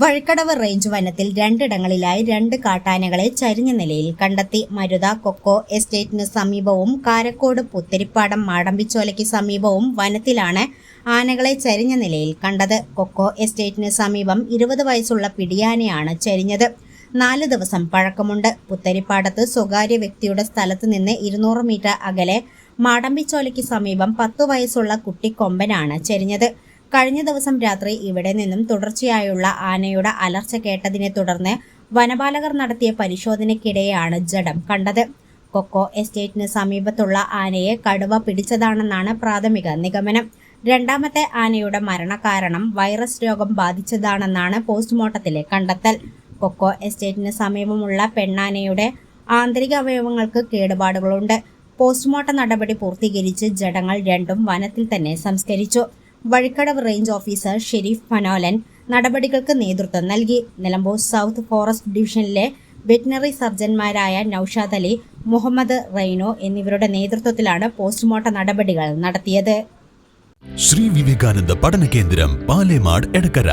Vazhikkadavu range വനത്തിൽ രണ്ടിടങ്ങളിലായി രണ്ട് കാട്ടാനകളെ ചരിഞ്ഞ നിലയിൽ കണ്ടെത്തി. മരുത കൊക്കോ എസ്റ്റേറ്റിന് സമീപവും കാരക്കോട് പുത്തരിപ്പാടം മാടമ്പിച്ചോലയ്ക്ക് സമീപവും വനത്തിലാണ് ആനകളെ ചരിഞ്ഞ നിലയിൽ കണ്ടത്. കൊക്കോ എസ്റ്റേറ്റിന് സമീപം ഇരുപത് വയസ്സുള്ള പിടിയാനയാണ് ചരിഞ്ഞത്. നാല് ദിവസം പഴക്കമുണ്ട്. പുത്തരിപ്പാടത്ത് സ്വകാര്യ വ്യക്തിയുടെ സ്ഥലത്ത് നിന്ന് ഇരുന്നൂറ് മീറ്റർ അകലെ മാടമ്പിച്ചോലയ്ക്ക് സമീപം പത്തു വയസ്സുള്ള കുട്ടിക്കൊമ്പനാണ് ചരിഞ്ഞത്. കഴിഞ്ഞ ദിവസം രാത്രി ഇവിടെ നിന്നും തുടർച്ചയായുള്ള ആനയുടെ അലർച്ച കേട്ടതിനെ തുടർന്ന് വനപാലകർ നടത്തിയ പരിശോധനയ്ക്കിടെയാണ് ജഡം കണ്ടത്. കൊക്കോ എസ്റ്റേറ്റിന് സമീപത്തുള്ള ആനയെ കടുവ പിടിച്ചതാണെന്നാണ് പ്രാഥമിക നിഗമനം. രണ്ടാമത്തെ ആനയുടെ മരണകാരണം വൈറസ് രോഗം ബാധിച്ചതാണെന്നാണ് പോസ്റ്റ്മോർട്ടത്തിലെ കണ്ടെത്തൽ. കൊക്കോ എസ്റ്റേറ്റിന് സമീപമുള്ള പെണ്ണാനയുടെ ആന്തരിക അവയവങ്ങൾക്ക് കേടുപാടുകളുണ്ട്. പോസ്റ്റ്മോർട്ടം നടപടി പൂർത്തീകരിച്ച് ജഡങ്ങൾ രണ്ടും വനത്തിൽ തന്നെ സംസ്കരിച്ചു. വഴിക്കടവ് റേഞ്ച് ഓഫീസർ ഷെരീഫ് ഫനോലൻ നടപടികൾക്ക് നേതൃത്വം നൽകി. നിലമ്പൂർ സൗത്ത് ഫോറസ്റ്റ് ഡിവിഷനിലെ വെറ്റിനറി സർജൻമാരായ നൌഷാദ് അലി മുഹമ്മദ് റൈനോ എന്നിവരുടെ നേതൃത്വത്തിലാണ് പോസ്റ്റ്മോർട്ടം നടപടികൾ നടത്തിയത്. ശ്രീ വിവേകാനന്ദ പഠന കേന്ദ്രം പാലേമാട് എടക്കര.